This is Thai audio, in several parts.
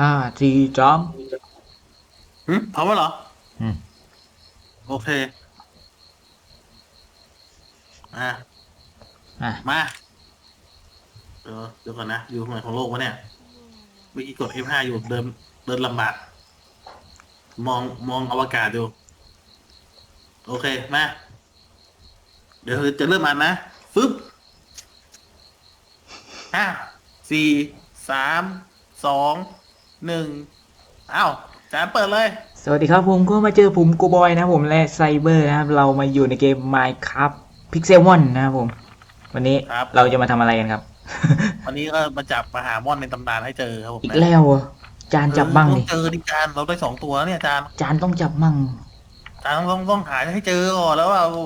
ห้าสี่สามหึพร้อมแล้วเหรอ อืมโอเค อะ อะมาเดี๋ยวเดี๋ยวก่อนนะ อยู่ตรงไหนของโลกวะเนี่ย เมื่อกี้กด F5 อยู่เดินเดินลำบาก มองมองอวกาศดู โอเค มา เดี๋ยวจะเริ่มอ่านนะ ฟึบห้าสี่สามสอง หนึ่งอ้าวจานเปิดเลย สวัสดีครับผมก็มาเจอผมกูบอยนะครับผมและไซเบอร์นะครับ เรามาอยู่ในเกม Minecraft Pixelmon นะครับผม วันนี้ครับ เราจะมาทำอะไรกันครับ วันนี้ก็มาจับมาหามอนในตำนานให้เจอครับผมอีกนะแล้วเหรอจานจับบ้างเออดิต้องเจอดิจานเราได้สองตัวแล้วเนี่ยจานจานต้องจับมั่งจานต้องต้องต้องหาให้เจอก่อนแล้วว่าโอ้โห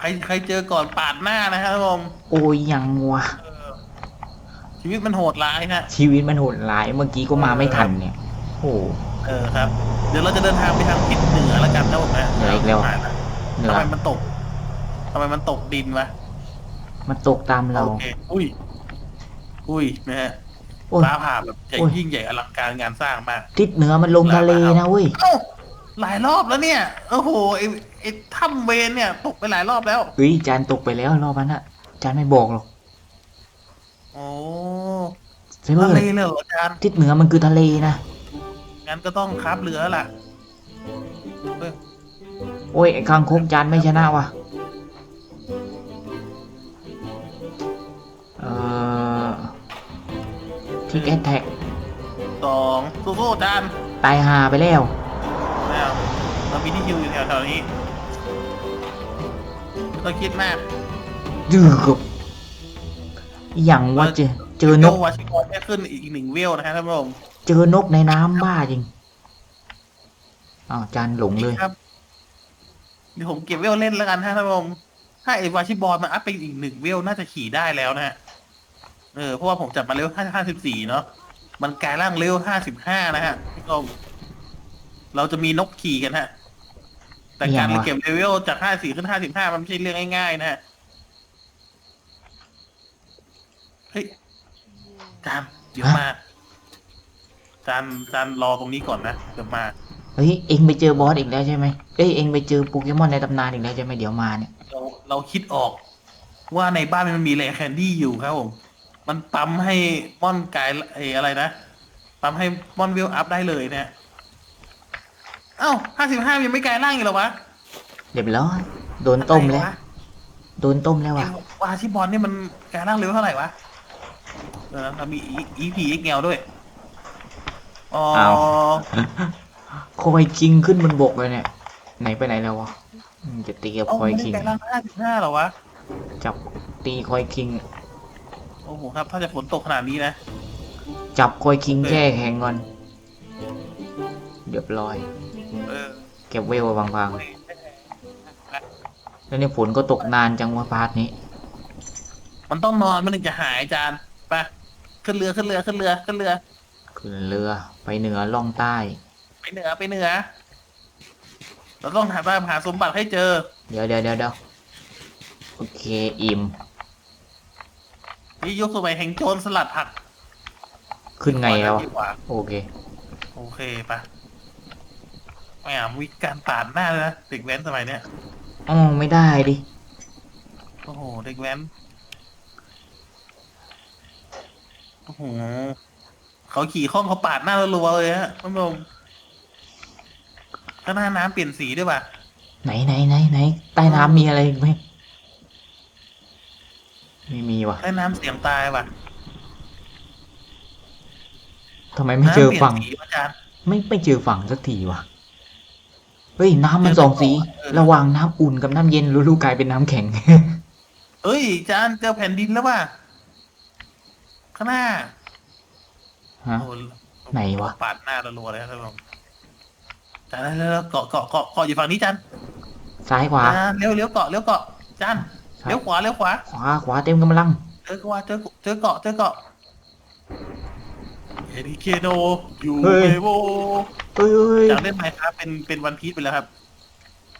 ใครใครเจอก่อนปาดหน้านะครับผมโอ้ยยังวะเออ ชีวิตมันโหดร้ายฮะ ชีวิตมันโหดร้ายเมื่อกี้ก็มาไม่ทันเนี่ย โอ้ เออครับ เดี๋ยวเราจะเดินทางไปทางทิศเหนือแล้วกันนะผมนะเหนืออีกแล้วผ่านนะเหนืทำอไมมันตกทำไมมันตกดินวะมันตกตามเรา โอเคอุ้ย อุ้ยนะฮะโอ้ย ฟ้าผ่าแบบใหญ่โอ้ย ยิ่งใหญ่อลังการงานสร้างมาก ทิศเหนือมันลงทะเลนะเว้ย เอ้าหลายรอบแล้วเนี่ย โอ้โหไอ้ไอ้ถ้ำเวนเนี่ย ตกไปหลายรอบแล้ว เฮ้ยจานตกไปแล้วรอบนั้นอะจานไม่บอกหรอก โอ้ไซเบอทะร์เลเลยเหรออาจารย์ทิศเหนือมันคือทะเลนะ งั้นก็ต้องคราบเรือแล้วล่ะเอ้ยโอ้ยไอ้คางคกจานไม่ชนะว่ะเอ่อทิกแอทแท็กสองสู้ๆอาจารย์ตายหาไปแล้ว แล้วเรามีที่คิวอยู่แถวๆนี้ไม่ต้องคิดมากยือกับ อหย่างว่าเจอเจอนก วาชิงตันแค่ขึ้นอีกหนึ่งเวลนะครับท่านผู้ชมเจอนกในน้ำบ้าจริงอ้าวจานหลงเลย ครับเดี๋ยวผมเก็บเวลเล่นแล้วกันฮะท่านผู้ชมถ้าไอ้วาชิบอลมันอัพไปอีกหนึ่งเวลน่าจะขี่ได้แล้วนะฮะเออเพราะว่าผมจับมาเร็วห้าสิบสี่เนาะมันกลายร่างเร็วห้าสิบห้านะฮะพี่กมเราจะมีนกขี่กันฮะแต่การอย่างวะเก็บเลเวลจากห้าสี่ขึ้นห้าสิบห้ามันไม่ใช่เรื่องง่ายๆนะฮะเฮ้ย จานเดี๋ยวมาจานจานรอตรงนี้ก่อนนะเดี๋ยวมาเฮ้ยเอ็งไปเจอบอสอีกแล้วใช่ไหมเอ้ยเอ็งไปเจอโปเกมอนในตำนานอีกแล้วใช่ไหมเดี๋ยวมาเนี่ยเราเราคิดออก ว่าในบ้านมันมีแรแคนดี้อยู่ครับผมมันปั๊มให้ม่อนกายไอ้อะไรนะปั๊มให้ม่อนวิวอัพได้เลยเนี่ยเอ้าห้าสิบห้ายังไม่กลายร่างอีกเหรอวะเรียบร้อยโดนต้มแล้วอะไระโดนต้มแล้วไอ้อะวาชิบอลนี่มันกลายร่างเร็วเท่าไหร่วะ เออเรามีอีพีเอ็กเงลด้วยอ๋ออ้าว คอยคิงขึ้นบนบกเลยเนี่ย ไหนไปไหนแล้ววะอืมจะตีกับเอ้าคอยไม่ได้คิงกลายร่างห้าสิบห้าหรอวะ จับตีคอยคิง โอ้โหครับ ถ้าจะฝนตกขนาดนี้นะ จับคอยคิงแช่แข็งก่อนเรียบร้อย เออเก็บเวลบางไม่ๆแล้วเนี่ยฝนก็ตกนานจังวะพาร์ทนี้ มันต้องนอนมันถึงจะหายอาจารย์ไป ขึ้นเรือขึ้นเรือขึ้นเรือขึ้นเรือ ขึ้นเรือไปเหนือล่องใต้ ไปเหนือไปเหนือ เราต้องหาตามหาสมบัติให้เจอ เดี๋ยวเดี๋ยวเดี๋ยวเดี๋ยวโอเคอิ่มนี่ยุคสมัยแห่งโจรสลัดผักขึ้นไงแล้วดีกว่าโอเค โอเคปะแหมวิการปาดหน้าเลยนะเด็กแว้นสมัยเนี้ย อ๋อไม่ได้ดิ โอ้โห เด็กแว้น โอ้โหเขาขี่ข้องเขาปาดหน้ารัวๆเลยฮะท่านผู้ชมข้างหน้าน้ำเปลี่ยนสีด้วยป่ะไหนไหนไหนไหนใต้น้ำมีอะไรอีกไหมไม่มีว่ะใต้น้ำเสียงตายป่ะทำไมไม่เจอน้ำปลี่ยนฝั่งสีอาจารย์ไม่ไม่เจอฝั่งสักทีว่ะเฮ้ยน้ำมันเจอสองสีเออระหว่างน้ำอุ่นกับน้ำเย็นรู้ๆกลายเป็นน้ำแข็ง เอ้ยอาจารย์เจอแผ่นดินแล้วป่ะ ข้างหน้าฮะ โอ้โไหนวะ ปาดหน้ารัวๆเลยครับท่านผู้ชมจานเร็วๆเกาะเกาะเกาะเกาะอยู่ฝั่งนี้จานซ้ายขวา จานเร็วเร็วเกาะเร็วเกาะจานซ้ายเร็วขวาเร็วขวาขวาขวาเต็มกำลัง เจอขวาเจอเจอเกาะเจอเกาะเฮดิเคโดอยู่เฮ้ยเมโวเอ้ยเอ้ยจากเล่นไมค์ครับเป็นเป็นวันพีชไปแล้วครับ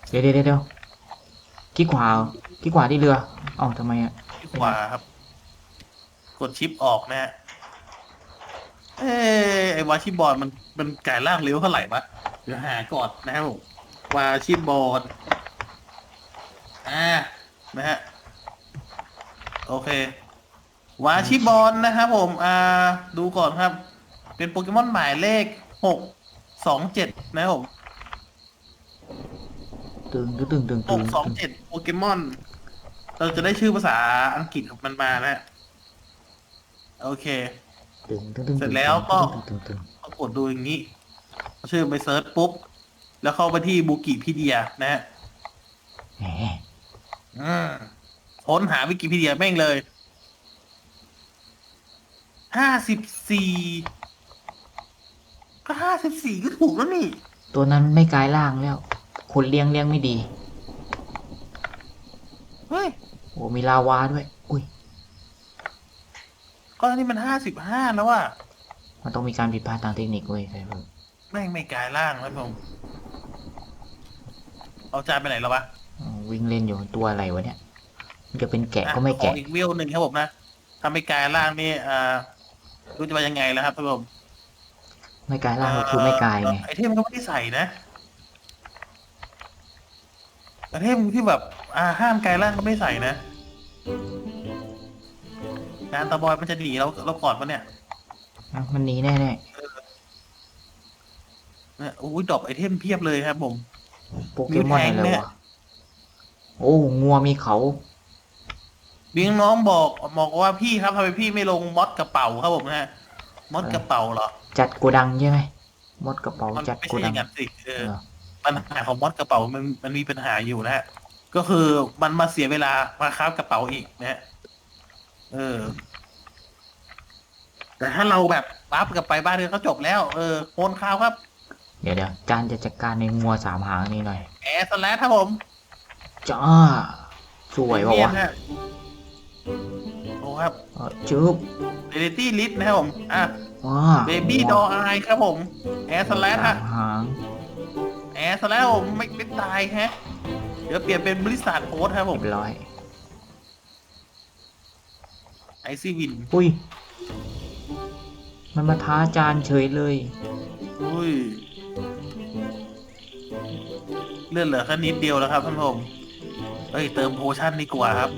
เดี๋ยวเดี๋ยวเดี๋ยวขี้ขวาขี้ขวาที่เรือเอ้าทำไมอะ ที่ขวาครับ กดชิปออกนะฮะเอ้ยไอ้วาชิบอลมันมันกลายร่างเร็วเท่าไหร่วะเดี๋ยวหาก่อนนะครับผมวาชิบอลอ่านะฮะโอเควาชิบอลนะครับผม อ่า ดูก่อนครับ เป็นโปเกมอนหมายเลขหกสองเจ็ดนะครับผมตึงตึงตึงตึงหตึกงสองเจ็ดโปเกมอน เราจะได้ชื่อภาษาอังกฤษของมันมานะฮะ โอเค ตึงตึงตึงเสร็จแล้วก็ ตึงตึงตึงก็กดดูอย่างนี้เอาชื่อไปเซิร์ชปุ๊บ แล้วเข้าไปที่บูกิพีเดียนะฮะแหมอืมค้นหาวิกิพีเดียแม่งเลยห้าสิบสี่ก็ห้าสิบสี่ก็ถูกแล้วนี่ ตัวนั้นไม่กลายร่างแล้วคนเลี้ยงเลี้ยงไม่ดี เฮ้ย โอ้มีลาวาด้วยอุ้ย ก็นี่มันห้าสิบห้าแล้วอะมันต้องมีการผิดพลาดทางเทคนิคเว้ยใช่ไหมแม่งไม่กลายร่างแล้วผมเอาจานไปไหนแล้ววะอ๋อวิ่งเล่นอยู่ตัวอะไรวะเนี่ย มันจะเป็นแกะอ่ก็ไม่ขอแกะอีกวิวหนึ่งครับผมนะถ้าไม่กลายร่างนี่อ่ารู้จะไปยังไงแล้วครับท่านผู้ชมไม่กลายร่างก็คือไม่กลายไงไอเทมก็ไม่ได้ใส่นะไอเทมที่แบบ อ่าห้ามกลายร่างก็ไม่ใส่นะ งานตาบอยมันจะหนีเราเราก่อนปะเนี่ยอะมันหนีแน่ เนี่ยโอ้ยดรอปไอเทมเพียบเลยครับผม ๆ โปเกมอนมีแทงอะไรเนี่วยะโอ้งัวมีเขา บิงน้องบอกบอกว่าพี่ครับทำไมพี่ไม่ลงมอดกระเป๋าครับผมนะฮะมอดกระเป๋าเหรอจัดโกดังใช่ไหมมดกระเป๋ามันจัดไม่โกใช่อดัง ย่างนั้นสิเอเอออ ปัญหาของมอดกระเป๋ามันมันมีปัญหาอยู่นะฮะก็คือมันมาเสียเวลามาคราฟกระเป๋าอีกนะฮะ เออ แต่ถ้าเราแบบปั๊บกลับไปบ้านเดือนก็จบแล้ว เออโอนข่าวครับเดี๋ยวเดี๋ยวจานจะจัดการในงัวสามหางนี่หน่อยแอร์สแลชครับผมจ้าสวยว่ะเนีวะนฮะโอ้ครับเออจึ๊บเ e ลิตี้ลิสนะครับผม อะว้าเบบี้ดอไอครับผมแอร์สแลชสาฮะมหางแอร์สแลชผมไม่ไม่ตายฮะ เดี๋ยวเปลี่ยนเป็นบริษัทโพสครับผเรีมยบร้อย ไอซีวินอุ้ย มันมาท้าจานเฉยเลย อุ้ย เลื่อนเหลือแค่นิดเดียวแล้วครับท่านผู้ชมเอ้ยเติมโพชั่นดีกว่าครับ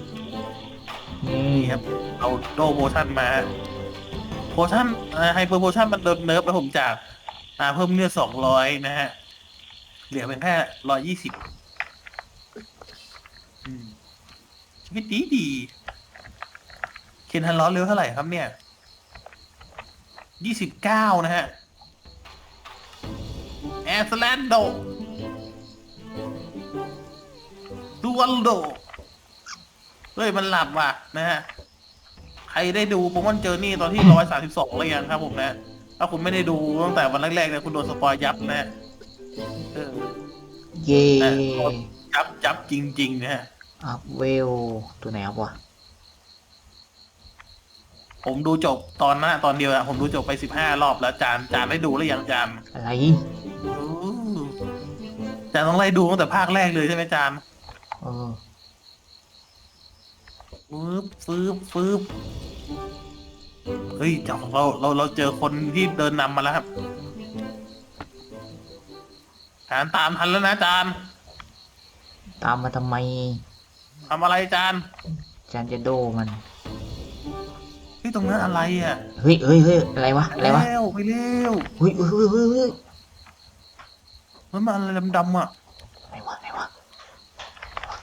นี่นี่ครับเอาโดโพชั่นมา โพชั่นไฮเปอร์โพชั่นมันโดนเนิร์ฟแล้วผมจากอ่าเพิ่มเลือดสองร้อยนะฮะ เหลือเป็นแค่ร้อยยี่สิบชีวิตดีดี เคนทันร้อนเร็วเท่าไหร่ครับเนี่ยยี่สิบเก้านะฮะ แอสแลนโดดูวันโด เฮ้ย มันหลับว่ะนะฮะ ใครได้ดูโปเกมอนเจอนี่ตอนที่ร้อยสามสิบสองเลยยังครับผมนะ ถ้าคุณไม่ได้ดูตั้งแต่วันแรกๆเนี่ยคุณโดนสปอยยับนะฮะเออเย่ยับยับจริง ๆ นะฮะ อัพเวลตัวไหนครับวะ ผมดูจบตอนหน้าตอนเดียวอะผมดูจบไปสิบห้ารอบแล้วจานจานได้ดูหรือยังจานอะไรอู้จานต้องไล่ดูตั้งแต่ภาคแรกเลยใช่ไหมจานเออฟืบฟืบฟืบเฮ้ยเจ้าของเราเราเราเจอคนที่เดินนำมาแล้วครับจานตามทันแล้วนะจานตามมาทำไมทำอะไรจานจานจะโดมัน เฮ้ยตรงนั้นอะไรอะเฮ้ยเฮ้ยเฮ้ยอะไรวะ อะไรวะเร็วไปเร็วเฮ้ยเฮ้ยเฮ้ยเฮ้ยเฮ้ยมันมาอะไรดำๆอะไหนวะไหนวะ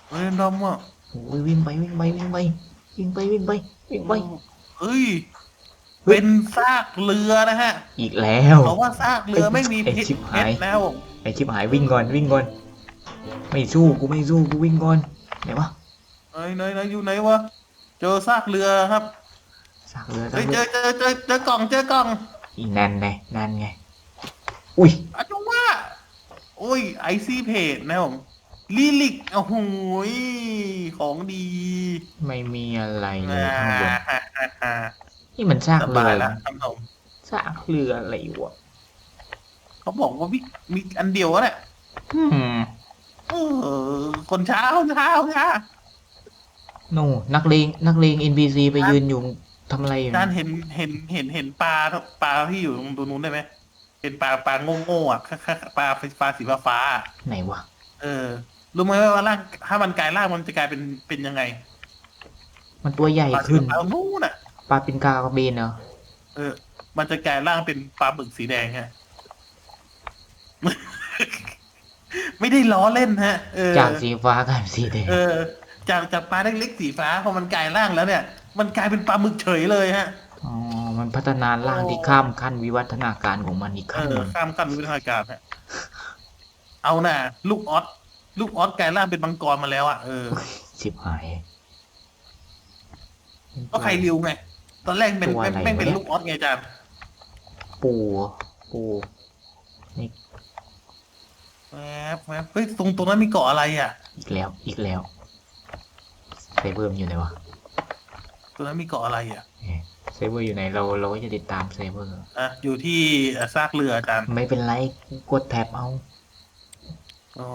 อะไรดำๆอะโอ้ยวิ่งไปวิ่งไปวิ่งไปวิ่งไปวิ่งไปวิ่งไป เฮ้ยเฮ้ยเป็นซากเรือนะฮะ อีกแล้วเพราะว่าซากเรือไม่มีไอ้พิษชิบเพหายชรนะครับผมไอชิบหายวิ่งก่อนวิ่งก่อน ไม่สู้กูไม่สู้กูวิ่งก่อนไหนวะไหนไหนไหนอยู่ไหนวะ เจอซากเรือครับ สากเรือเฮ้ยสากเจเรืออเจอเจอเจอกล่องเจอกล่องอีนั่นไงนั่นไง อุ้ย อาจารย์ว่าโอ้ยไอซีเพจนะครับผมลิลิกโอ้โหยของดีไม่มีอะไรเลยอ่าข้างบนฮ่าฮ่าฮ่านี่มันซากสเรืบายอแล้วท่านผู้ชมซากเรืออะไรวะเขาบอกว่ามีมีอันเดียวก็แหละอืมเออคนเช้าเช้าเช้าโน่นักเลงนักเลง NPC ไปยืนอยู่ ทำอะไรอยู่จานเห็นเห็นเห็นเห็นปลาปลาที่อยู่ตรงตรงนู้นได้ไหมเห็นปลาปลาโง่ๆอะค่ะค่ะปลาปลาสีฟ้าๆอะไหนวะเออรู้ไหมว่าร่างถ้ามันกลายร่างมันจะกลายเป็นเป็นยังไง มันตัวใหญ่ปลาสีขึ้นฟ้านู้นอะปลาปินกากระเบนเหรอเออ มันจะกลายร่างเป็นปลาบึกสีแดงฮะไม่ได้ล้อเล่นฮะเออจากสีฟ้ากลายเป็นสีแดงเออ จากจากปลาเล็กๆสีฟ้าพอมันกลายร่างแล้วเนี่ย มันกลายเป็นปลาหมึกเฉยเลยฮะอ๋อ มันพัฒนาร่างที่ข้ามขั้นวิวัฒนาการของมันอีกเอขั้นหอนึ่งข้ามขั้นวิทยาการฮะเอาน่ะ ลูกออสลูกออสกลายร่างเป็นมังกรมาแล้วอะเออชิบหายก็ใครริวไงตอนแรกเป็นตัวอะไรแม่งเป็นวะเนี่ยลูกออสไงอาจารย์ปูปูนี่แวบแวบเฮ้ยตรงตรงนั้นมีเกาะอะไรอะ อีกแล้ว อีกแล้วเซเบอร์มันอยู่ไหนวะ ตรงนั้นมีเกาะอะไรอะเอ๊ะเซเบอร์อยู่ไหนเราเราก็จะติดตามเซเบอร์อะอยู่ที่อะซากเรืออาจารย์ไม่เป็นไรกดแท็บเอาอ๋อ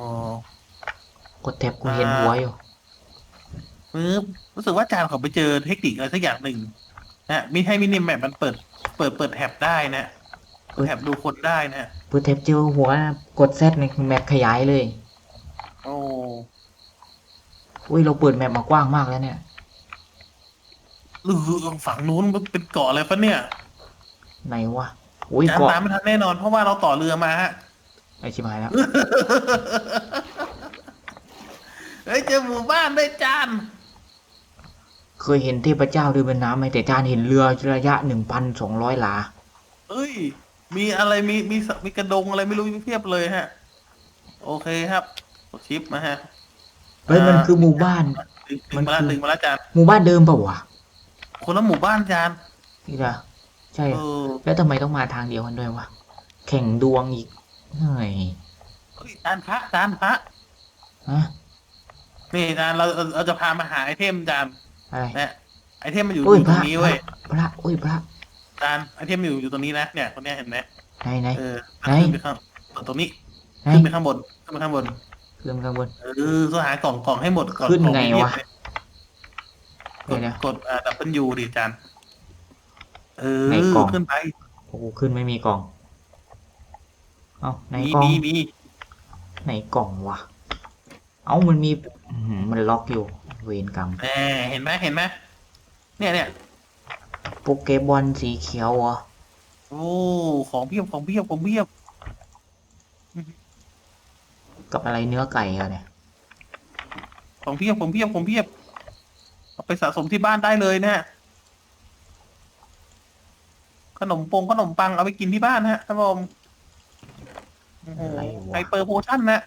กดแท็บกูเห็นหัวอยู่ปึ๊บรู้สึกว่าอาจารย์เขาไปเจอเทคนิคอะไรสักอย่างหนึ่งนะมีให้มินิแมปมันเปิด เปิดเปิดแท็บได้นะเปิดแท็บดูคนได้นะเพื่อแท็บเจอหัวนะกดแซดในแมปขยายเลย โอ้อุ้ยเราเปิดแมปมากว้างมากแล้วเนี่ย หรือฝั่งนู้นมันเป็นเกาะอะไรฟะเนี่ยไหนวะอุ้ยอาจารย์เกาะตามไม่ทันแน่นอนเพราะว่าเราต่อเรือมาฮะไอชิบหายแล้วเฮ้ยเจอหมู่บ้านด้วยจาน เคยเห็นเทพเจ้าเดินบนน้ำไหมแต่จานเห็นเรือระยะหนึ่งพันสองร้อยหลาเอ้ย มีอะไรมีมีสมีกระดงอะไรไม่รู้เพียบเลยฮะ โอเคครับกดชิปมาฮะเฮ้ยมันคือหมู่บ้านดึงมัดึนงมาแล้วคือดึงมาแล้วจานหมู่บ้านเดิมเปล่าวะ คนละหมู่บ้านจานนี่ละใช่เออแล้วทำไมต้องมาทางเดียวกันด้วยวะแข่งดวงอีกเฮ้ยเฮ้ยจานพระจานพระฮะนี่จานเราเราเราจะพามาหาไอเทมจานอะไรนะไอเทมมันอยู่อุ้ยอยู่พตรระงนี้เว้ยพระอุ้ยพระจานไอเทมอยู่อยู่ตรงนี้นะเนี่ยตรงเนี้ยเห็นไหมไหนไหน เออไหน ขึ้นไปข้างตรงนี้ไหนขึ้นไปข้างบนขึ้นไปข้างบน ขึ้นข้างบน เออต้องหากล่องกล่องให้หมดก่อนขึ้นกล่อไงม่เรียบวะเลย เดี๋ยวนะกดอ่าดับเบิลยูดิจานเออในกล่อง ขึ้นไปโอ้โหขึ้นไม่มีกล่อง เอ้าไหนมีกล่องมีมีไหนกล่องวะ เอ้ามันมีอื้อหือมันล็อกอยู่ เวรกรรมแหมเห็นไหมเห็นไหมเนี่ยเนี่ยโปเกบอลสีเขียวเหรอโอ้ของเพียบของเพียบของเพียบกับอะไรเนื้อไก่อะเนี่ยของเพียบของเพียบของเพียบ เอาไปสะสมที่บ้านได้เลยนะฮะขนมปงขนมปังเอาไปกินที่บ้านฮะท่านผู้ชมโอ้โหอะไรวะ ไฮเปอร์โพชั่นนะ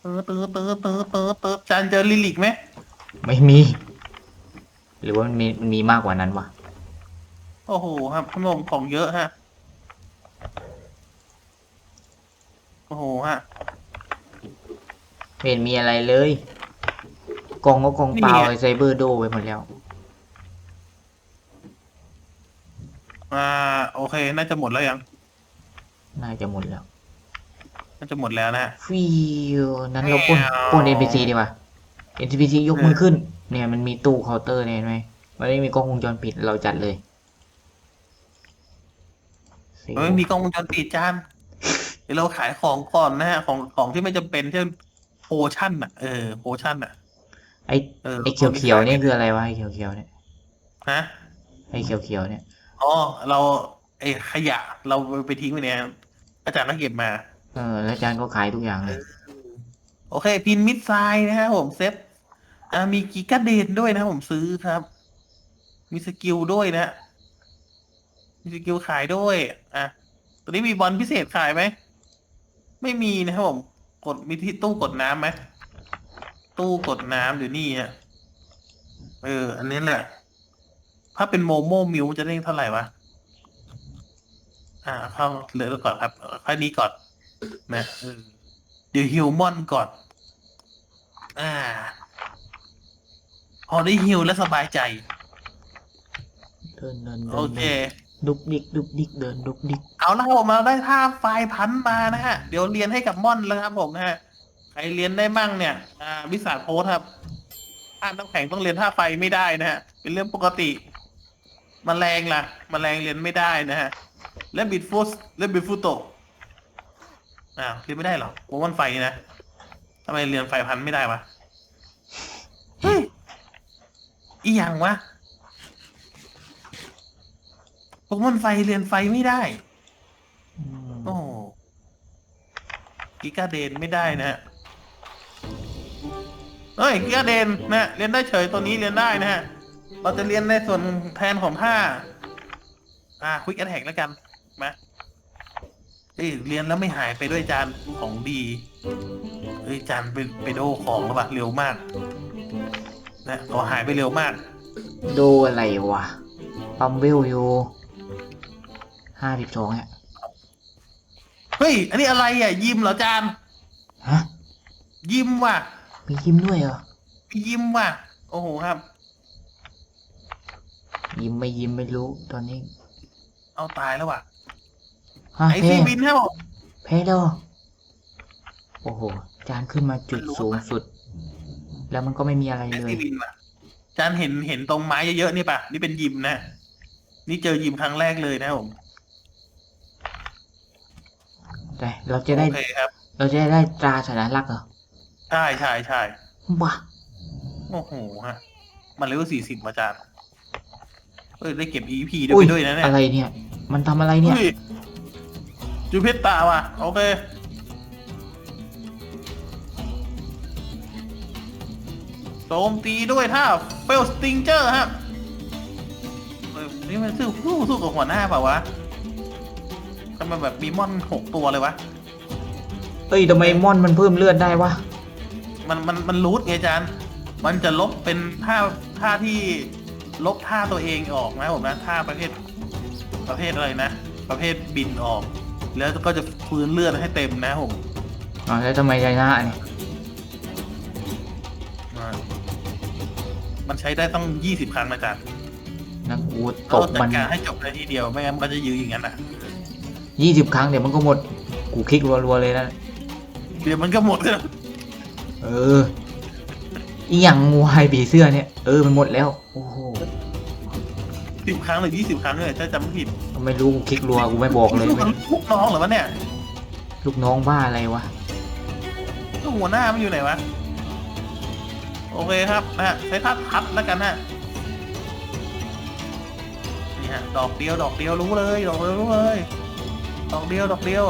เติร์ดเติร์ดเติร์ดเติร์ดเติร์ดเติร์ดจานเจอลิลิกไหมไม่มี หรือว่ามันมีมันมีมากกว่านั้นวะโอ้โหครับท่านผู้ชมของเยอะฮะโอ้โหฮะ ไม่เห็นมีอะไรเลย กล่องก็กล่องเปล่านี่ไงไอไซเบอร์โดไปหมดแล้ว อ่าโอเค น่าจะหมดแล้วยัง น่าจะหมดแล้ว น่าจะหมดแล้วนะฮะฟิวนั้นเราปล้นแมวปล้น NPC ดีกว่า NPC ยกมือขึ้น เนี่ยมันมีตู้เคาน์เตอร์เนี่ยเห็นไหมมันไม่มีกล้องวงจรปิดเราจัดเลยเฮ้ยมีกล้องวงจรปิดจานเดี๋ยวเราขายของก่อนนะฮะของของที่ไม่จำเป็นเช่นโพชั่นอะ เออโพชั่นอะ ไอเออไอเขียวเขียวๆเนี่ยคืออะไรวะไอเขียวเขียวๆเนี่ยฮะไอเขียวเขียวๆเนี่ยอ๋อเราไอ้ขยะเราไปทิ้งไว้เนี่ยอาจารย์ก็เก็บมา เออแล้วอาจารย์ก็ขายทุกอย่างเลยโอเค พินมิดไซน์นะฮะผมเซฟอ่ามีกิกาเดนด้วยนะผมซื้อครับ มีสกิลด้วยนะ มีสกิลขายด้วย อะตัวนี้มีบอลพิเศษขายไหม ไม่มีนะครับผม กดมีที่ตู้กดน้ำไหม ตู้กดน้ำหรือนี่ฮะเออ อันนี้แหละ ถ้าเป็นโมโมมิวจะได้เท่าไหร่วะ อ่า เข้าเหลือก่อนครับแค่นี้ก่อนนะเออเดี๋ยวฮิวมอนก่อน อ่า พอได้ฮิวแล้วสบายใจเดินเดินเดินโอเค ดุกดิกดุกดิกเดินดุกดิกเอาละครับผมเราได้ท่าไฟล์พันธุ์มานะฮะ เดี๋ยวเรียนให้กับม่อนแล้วครับผมนะฮะใค รเรียนได้มั่งเนี่ย อ่า วิสาโพสครับท่าน้ำแข็งต้องเรียนท่าไฟไม่ได้นะฮะ เป็นเรื่องปกติมแมลงล่ะมแมลงเรียนไม่ได้นะฮะ และบิดฟุตและบิดฟุตโตอ้าวเรียนไม่ได้เหรอโปเกมอนไฟนะทำไมเรียนไฟพันธุ์ไม่ได้วะ เฮ้ย อีหยังวะโปเกมอนไฟเรียนไฟไม่ได้อืมโอ้กิกาเดนไม่ได้นะฮะ เฮ้ยกิกาเดนนะเรียนได้เฉยตัวนี้เรียนได้นะฮะ เราจะเรียนในส่วนแทนของท่า อ่าควิกแอนแทกแล้วกันมาเอ้ยเรียนแล้วไม่หายไปด้วยจานของดีเฮ้ยจานไปไปโดของแล้วปะเร็วมาก นะขอหายไปเร็วมาก ดูอะไรวะปัมเวลอยู่ห้าสิบสองฮะเฮ้ย อันนี้อะไรอะ ยิมเหรอจานฮะ ยิมว่ะ มียิ้มด้วยเหรอยิ้มว่ะ โอ้โหครับ ยิ้มไม่ยิ้มไม่รู้ตอนนี้เอาตายแล้วว่ะ ฮะไอแพ้ซีบินครับผมแพ้แล้วเหรอโอ้โห จานขึ้นมาจุดไม่รู้สูงอะสุด แล้วมันก็ไม่มีอะไรไอเลซีย บินว่ะจานเห็นเห็นตรงไม้เยอะๆนี่ป่ะ นี่เป็นยิมนะ นี่เจอยิมครั้งแรกเลยนะครับผม แต่เราจะได้ โอเคครับ เราจะได้ตราสัญลักษณ์เหรอ ใช่ใช่ใช่ว้าโอ้โหฮะ มันเลเวลสี่สิบมาจานเอ้ยได้เก็บ EP ด้วยอุ้ไปยด้วยนะเนี่ยอะไรเนี่ย มันทำอะไรเนี่ยฮ้จูเพชรตาว่ะโอเคโจมตีด้วยท่าเฟลสติงเจอร์ฮะเฮ้ยนี่มันสู้สู้สู้กับหัวหน้าเปล่าวะทำไมแบบมีมอนหกตัวเลยวะ เอ้ยทำไมมอนมันเพิ่มเลือดได้วะ มันมันมันรูทไงจานมันจะลบเป็นท่าท่าที่ลบท่าตัวเองออกนะผมนะท่าประเภทประเภทอะไรนะ ประเภทบินออก แล้วก็จะฟื้นเลือดให้เต็มนะผมอ๋อแล้วทำไมใจหน้าเนี่ย อ่ามันใช้ได้ต้องยี่สิบครั้งนะจานนักกูตต้บองจัมัดนการให้จบในทีเดียวไม่งั้นมันก็จะยื้ออย่างนั้นอะ ยี่สิบครั้งเดี๋ยวมันก็หมด กูคลิกรัวๆเลยนะ เดี๋ยวมันก็หมดแล้ว เอออีหยังงูไฮผีเสื้อเนี่ย เออมันหมดแล้ว โอ้โหสิบครั้งหรือยี่สิบครั้งเลยถ้าจำไม่ผิดไม่รู้กูคลิกรัวกูไม่บอกเลยลูกลูกน้องเหรอวะเนี่ยลูกน้องบ้าอะไรวะ ลูกหัวหน้ามันอยู่ไหนวะ โอเคครับนะฮะใช้ท่าทัดแล้วกันฮะนี่ฮะดอกเดียวดอกเดียวรู้เลยดอกเดียวรู้เลยดอกเดียวดอกเดียว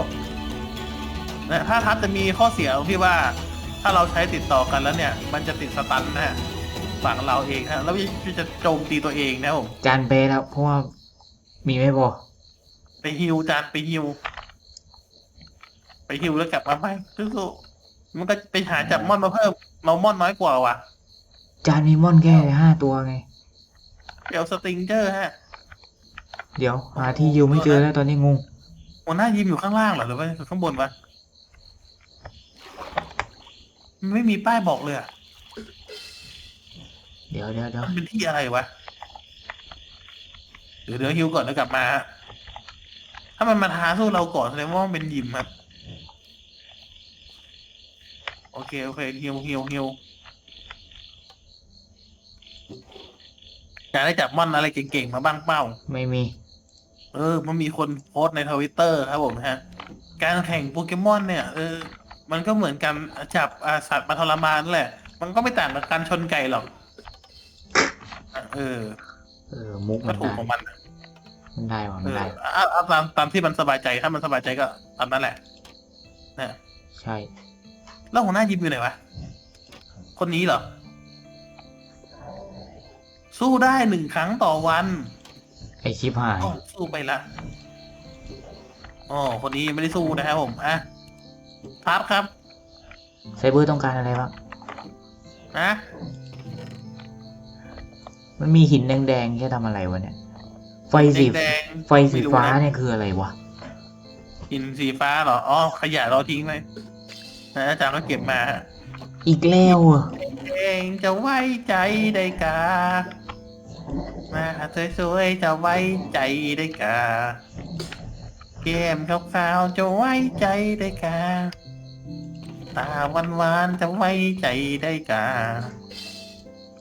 นะถ้าทัดจะมีข้อเสียตรงที่ว่า ถ้าเราใช้ติดต่อกันแล้วเนี่ย มันจะติดสตันนะฮะฝั่งเราเองฮะแล้วจะโจมตีตัวเองนะครับผมจานเปแล้วเพราะว่ามีไม่พอไปฮิวจานไปฮิวไปฮิวแล้วกลับมาไม่สู้ๆมันก็ไปหาจับมอนมาเพิ่มเรามอนน้อยกว่าว่ะ จานมีมอนแค่ห้าตัวไง เดี๋ยวสติงเจอร์ฮะ เดี๋ยวหาที่ยิวไม่เจอแล้วตอนนี้งงหัวหน้ายิมอยู่ข้างล่างเหรอหรือว่าข้างบนวะ มันไม่มีป้ายบอกเลยอะเดี๋ยวเดี๋ยวเดี๋ยวมันเป็นที่อะไรวะ เดี๋ยวเดี๋ยวฮิวก่อนแล้วกลับมาฮะถ้ามันมาท้าสู้เราก่อนแสดงว่ามันเป็นยิมครับ โอเค โอเคฮิวฮิวฮิวอยากได้จับมอนอะไรเก่งๆมาบ้างเป้า ไม่มี เออ มันมีคนโพสต์ในทวิตเตอร์ครับผมฮะ การแข่งโปเกมอนเนี่ย เออ มันก็เหมือนกันจับอาสัตว์มาทรมานนั่นแหละ มันก็ไม่ต่างกับการชนไก่หรอกอะเออเออ มุกก็มันถูกได้ของมันมันได้ว่ะเอมันอได้ เอาเอาตามตามที่มันสบายใจถ้ามันสบายใจก็ตามนั้นแหละนะใช่ แล้วหัวหน้ายิมอยู่ไหนวะ คนนี้เหรอ สู้ได้หนึ่งครั้งต่อวัน ไอชิบหาย อ๋อสู้ไปละอ๋อคนนี้ยังไม่ได้สู้นะครับผม อะ ทับครับไซเบอร์ต้องการอะไรบ้างนะมันมีหินแดงๆแค่ทำอะไรวะเนี่ย ไฟสีแดงไฟสีฟ้าเนี่ยคืออะไรวะๆหินสีฟ้าเหรอ อ๋อ ขยะเราทิ้งไว้นะอาจารย์ก็เก็บมาฮะอีกแล้วเหรอเองจะไว้ใจได้กา มาสวยๆจะไว้ใจได้กาเกมขาวๆจะไว้ใจได้กาตาหวานๆจะไว้ใจได้กา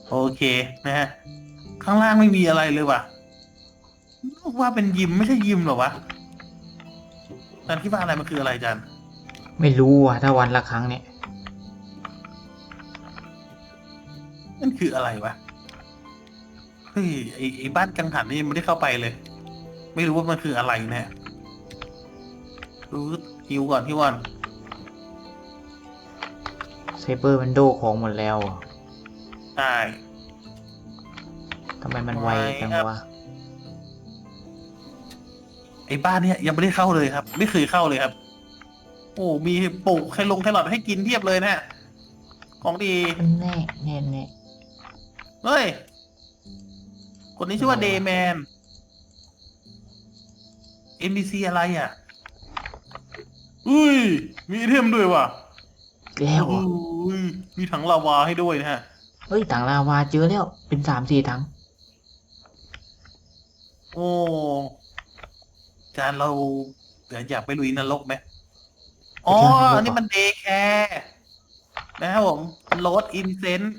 โอเคนะฮะข้างล่างไม่มีอะไรเลยว่ะว่าเป็นยิมไม่ใช่ยิมเหรอวะอาจารย์คิดว่าอะไรมันคืออะไรอาจารย์ไม่รู้ว่ะถ้าวันละครั้งเนี่ยนั่นคืออะไรวะเฮ้ยไอไอบ้านกังหันนี่ยังไม่ได้เข้าไปเลย ไม่รู้ว่ามันคืออะไรแน่ รู้ฮิวก่อนฮิวก่อนไซเบอร์มันโดของหมดแล้วอะใช่ทำไมมันไวจังวะไอ้บ้านเนี้ยยังไม่ได้เข้าเลยครับ ไม่เคยเข้าเลยครับ โอ้มีปลูกไคลงไคลอดให้กินเพียบเลยนะฮะของดีแน่แน่แน่เฮ้ย คนนี้ชื่อว่าเดย์แมน NPC อะไรอะ อุ้ย มีไอเทมด้วยว่ะแล้วโอ้อะยมีถังลาวาให้ด้วยนะฮะ เฮ้ยถังลาวาเจอแล้ว เป็นสามสี่ถัง โอ้ จานเราเดี๋ยวอยากไปลุยนรกไหมอ๋อ อันนี้มันเดย์แคร์นะครับผมโลดอินเซนต์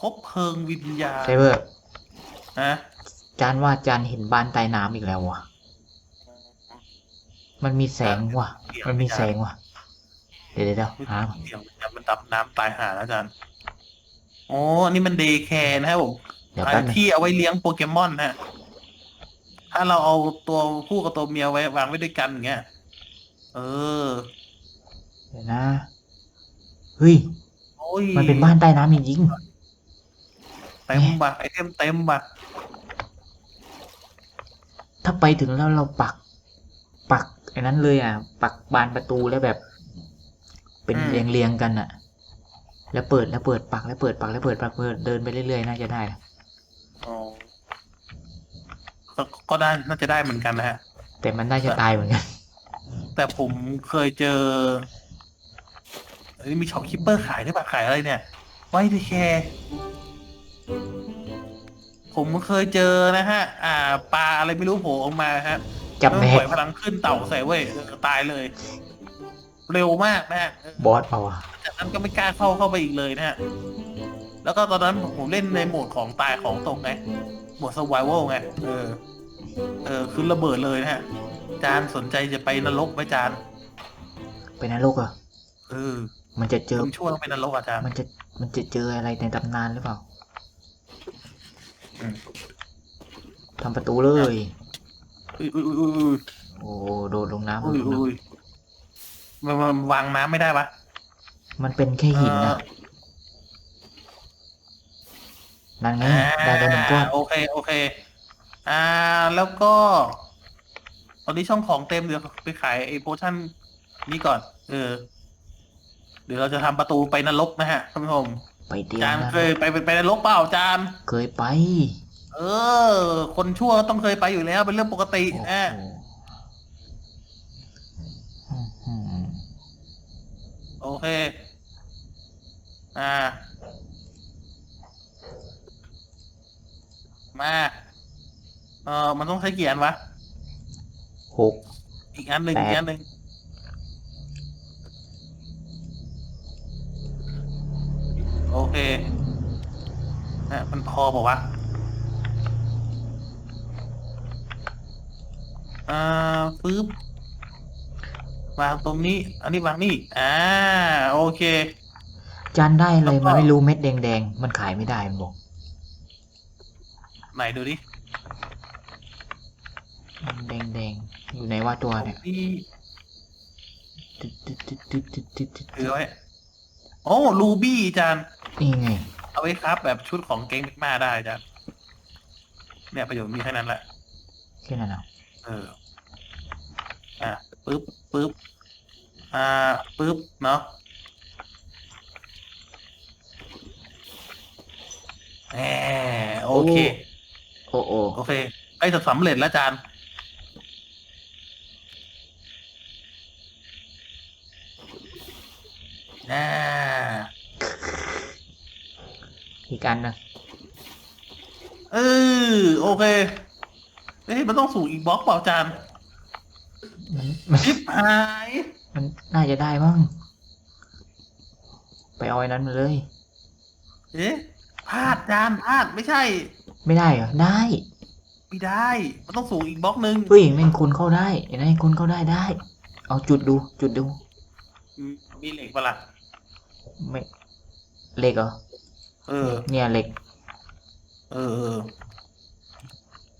คบเพลิงวิญญาณไซเบอร์นะจานว่าจานเห็นบ้านใต้น้ำอีกแล้ววะ มันมีแสงว่ะ มันมีแสงว่ะ เดี๋ยวเดี๋ยวเดี๋ยวหาก่อนเดี๋ยวมันดับน้ำตายหาแล้วอาจารย์อ๋ออันนี้มันเดย์แคร์นะครับผมเดี๋ยวแป๊บนึงที่เอาไว้เลี้ยงโปเกมอนฮะ ถ้าเราเอาตัวผู้กับตัวเมียไว้วางไว้ด้วยกันอย่างเงี้ย เออ เดี๋ยวนะ เฮ้ย โอ้ยมันเป็นบ้านใต้น้ำจริงเต็มบะไอเทมเต็มบะๆถ้าไปถึงแล้วเราปัก ปัก ไอ้นั้นเลยอะ ปักบานประตูแล้วแบบ เป็นเรียงเรียงๆกันอะ แล้วเปิดแล้วเปิดปักแล้วเปิดปักแล้วเปิดปักเปิดเดินไปเรื่อยๆน่าจะได้นะอ๋อก็ก็ได้น่าจะได้เหมือนกันนะฮะ แต่มันน่าจะตายเหมือนกัน แต่ผมเคยเจออันนี้มีช็อปคิปเปอร์ขายด้วยปะขายอะไรเนี่ยไว้ดีแคร์ผมเคยเจอนะฮะ อ่า ปลาอะไรไม่รู้โผล่ออกมาฮะ จับแล้วแบปกล่อยพลังขึ้นเต่าใส่เว้ยเออตายเลย เร็วมากนะฮะเออบอสเปล่าวะจากนั้นก็ไม่กล้าเข้าเข้าไปอีกเลยนะฮะ แล้วก็ตอนนั้นผมเล่นในโหมดของตายของตกไง โหมด survival ไง เออ เออคือระเบิดเลยนะฮะ จานสนใจจะไปนรกไหมจาน ไปนรกอะเออมันจะเจอคุณช่วยต้องไปนรกอะจานมันจะมันจะเจออะไรในตำนานหรือเปล่าอืมทำประตูเลย อุ้ยอุ้ยอุ้ยอุ้ยโอ้โดดลงน้ำอุ้ยลงน้อุ้ยมันมันวางน้ำไม่ได้ปะำมันเป็นแค่หินนะนั่นไงได้แล้วหนึ่งก้อนโอเคโอเค อ่าแล้วก็ ตอนนี้ช่องของเต็มเดี๋ยวไปขายไอ้โพชั่นนี้ก่อน เออ เดี๋ยวเราจะทำประตูไปนรกนะฮะท่านผู้ชมไปเตียงจานนะเคยไปไปไปนรกเปล่าจานเคยไป เออ คนชั่วต้องเคยไปอยู่แล้ว เป็นเรื่องปกติโอ้นะโหอื้อหือโอเค อ่า มา เออมันต้องใช้กี่อันวะ หก อีกอันหนึ่งแปด อีกอันหนึ่งโอเคนะมันพอบอกว่าวะ อ่าปึ๊บวางตรงนี้ อันนี้วางนี่ อ่า โอเค จานได้อะไรแล้วก็มาไม่รู้เม็ดแดงๆ มันขายไม่ได้มันบอกไหนดูดิแดงๆ อยู่ไหนว่าตัวเนี่ยนี่ตึ๊ดตึ๊ดตึ๊ดตึ๊ดตึ๊ดตึ๊ดตึ๊ดถือไว้โอ้ลูบี้จาน นี่ไง เอาไว้ครับ แบบชุดของเก๊งพิกมาได้จานเนี่ยประโยชน์มีแค่นั้นแหละแค่นั้นเหรอ เออ อะปึ๊บปึ๊บอ่าปึ๊บเนาะแหมโอเค โอ้โอ้โอเคไอ้จะสำเร็จแล้วจานอ่าอีกอันนะเออโอเค เอ้ยมันต้องสูงอีกบล็อกเปล่าจานมันมันชิปหายมันน่าจะได้บ้างไปเอาไอ้นั้นมาเลย เอ๊ะพลาดจานพลาดไม่ใช่ ไม่ได้เหรอได้ไม่ได้ มันต้องสูงอีกบล็อกหนึ่งเฮ้ยแม่งคนเข้าได้เห็นไหมคนเข้าได้ได้ เอาจุดดู จุดดูอืมมีเหล็กปะล่ะไม่เหล็กเหรอเออ เนี่ยเหล็ก เออเออ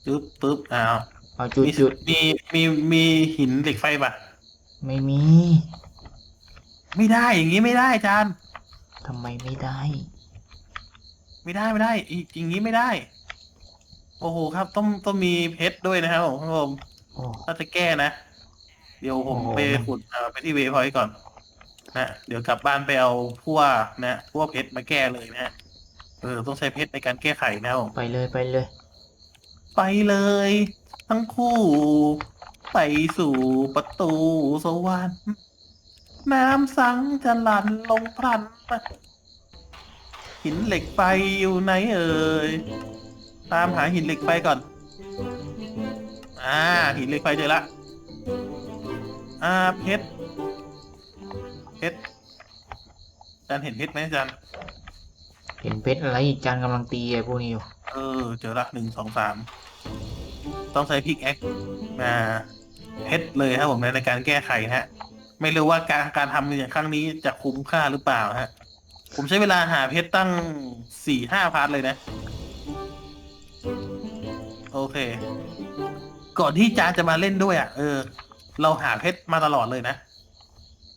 ปึ๊บปึ๊บอ้าวเอาจุดมีจุดมีมีมีหินเหล็กไฟปะไม่มีไม่ได้อย่างนี้ไม่ได้จานทำไมไม่ได้ ไม่ได้ไม่ได้อีอย่างนี้ไม่ได้ โอ้โหครับ ต้องต้องมีเพชรด้วยนะครับผมครับผมโอ้ ถ้าจะแก้นะ เดี๋ยวผมโอ้โห ไปขุดเอ่อไปที่เวพอยต์ก่อน นะเดี๋ยวกลับบ้านไปเอาพั่วนะพั่วเพชรมาแก้เลยนะฮะเออต้องใช้เพชรในการแก้ไขนะครับผมไปเลยไปเลย ไปเลย ทั้งคู่ ไปสู่ประตูสวรรค์น้ำสังจะหลั่นลงพลันหินเหล็กไฟอยู่ไหนเอ่ยตามหาหินเหล็กไฟก่อน อ่า หินเหล็กไฟเจอละ อ่าเพชร เพชรอาจารย์เห็นเพชรไหมอาจารย์เห็นเพชรอะไรอีกจานกำลังตีไอ้พวกนี้อยู่ เออ เจอละหนึ่งสองสาม ต้องใช้พิกแอคมาเพชรเลยครับผมในในการแก้ไขนะฮะ ไม่รู้ว่าการการทำอย่างครั้งนี้จะคุ้มค่าหรือเปล่าฮะ ผมใช้เวลาหาเพชรตั้งสี่ห้าพาร์ทเลยนะ โอเค ก่อนที่จานจะมาเล่นด้วยอะ เออ เราหาเพชรมาตลอดเลยนะ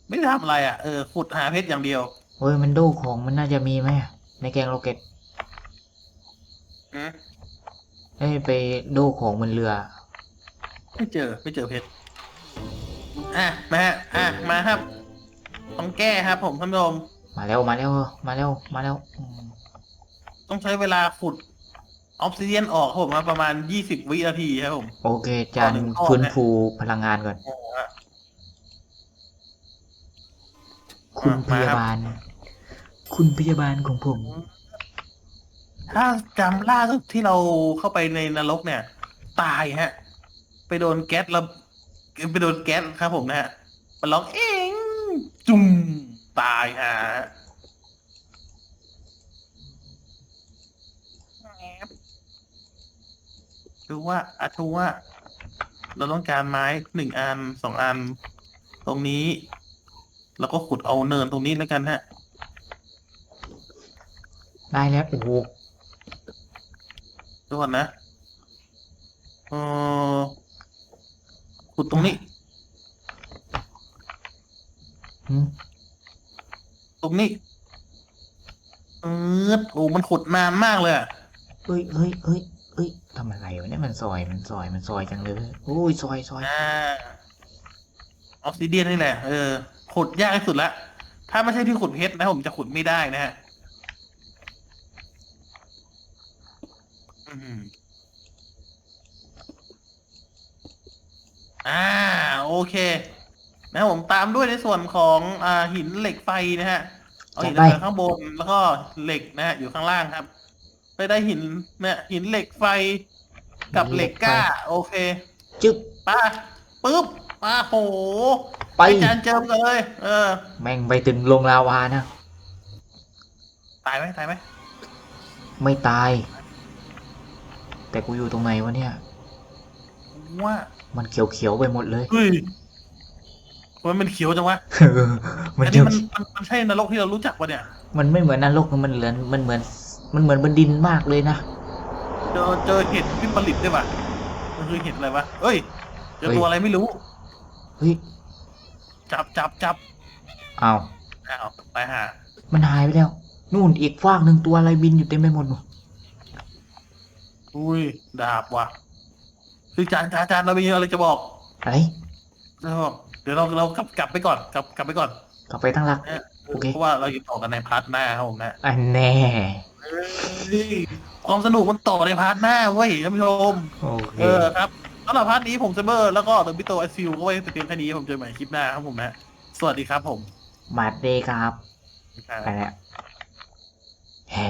ไม่ได้ทำอะไรอะ เออขุดหาเพชรอย่างเดียวเฮ้ยมันโดของมันน่าจะมีไหมอะในแกงโรเก็ต อืมเอ้ยไปโดของบนเรือ ไม่เจอไม่เจอเพชรอะมาฮะอะมาครับ ต้องแก้ครับ ผมท่านผู้ชมมาแล้วมาแล้วมาแล้วมาแล้วอืมต้องใช้เวลาขุดออฟซิเดียนออกครับผมมาประมาณยี่สิบวินาทีครับผม โอเคจานต่อหนึ่งข้อ ฟื้นนะฟูพลังงานก่อนโอ้โหฮะคุณพมาครับยาบาล คุณพยาบาลของผม ถ้าจำล่าสุดที่เราเข้าไปในนรกเนี่ย ตายฮะ ไปโดนแก๊สระไปโดนแก๊สครับผมนะฮะมันร้องเองจุ่มตายฮะดูว่าอาทูว่า เราต้องการไม้หนึ่งอันสองอัน ตรงนี้ แล้วก็ขุดเอาเนินตรงนี้แล้วกันฮะ ได้แล้วโอ้โห ดูก่อนนะเออขุดตรงนี้ หืมตรงนี้เออโอ้มันขุดนานมากเลยอะเฮ้ยเฮ้ยเฮ้ยเฮ้ยทำอะไรวะเนี่ยมันซอยมันซอยมันซอยจังเลยโอ้ยซอยซอยอ่าออฟซิเดียนนี่แหละเออขุดยากที่สุดละถ้าไม่ใช่ที่ขุดเพชรนะผมจะขุดไม่ได้นะฮะอืมอ่า โอเค นะผมตามด้วยในส่วนของอ่าหินเหล็กไฟนะฮะ เอาหินเหล็กไฟข้างบนแล้วก็เหล็กนะฮะอยู่ข้างล่างครับ ไปได้หินเนี่ยหินเหล็กไฟกับเหล็กก้า โอเค จึ๊บป้าปึ๊บป้าโหไปจานเจิมกันเลย เออ แม่งไปถึงลงลาวานะ ตายไหมตายไหมไม่ตาย แต่กูอยู่ตรงไหนวะเนี่ย ว่ามันเขียวๆไปหมดเลยเฮ้ยมันเป็นเขียวจังวะมันอันเขีนี้ยวมันมันมันใช่นรกที่เรารู้จักปะเนี่ยมันไม่เหมือนนรกนะมันเหมือนมันเหมือน มันเหมือนบนดินมากเลยนะ เจอเจอเห็ดวิปริตด้วยปะมันคือเห็ดอะไรวะเอ้ยเจอเฮ้ย ตัวอะไรไม่รู้ เฮ้ยจับจับจับอ้าวอ้าวไปหามันหายไปแล้ว นู่นอีกฟากหนึ่งตัวอะไรบินอยู่เต็มไปหมดนู่นอุ้ยดาบว่ะ คือจานจานจานเรามีอะไรจะบอกอะไรเราบอกเดี๋ยวเราเรากลับกลับไปก่อนกลับกลับไปก่อนกลับไปตั้งหลักนะโอเค เพราะว่าเราอยู่ต่อกันในพาร์ทหน้าครับผมนะอันแน่เฮ้ยความสนุกมันต่อในพาร์ทหน้าเว้ยท่านผู้ชมโอเคเออครับสำหรับพาร์ทนี้ผมเซเบอร์แล้วก็ตัวพิโตไอซิลก็ไว้แต่เพียงแค่นี้ผมเจอใหม่คลิปหน้าครับผมนะสวัสดีครับผมมาดเดย์ครับไปแล้วแฮ่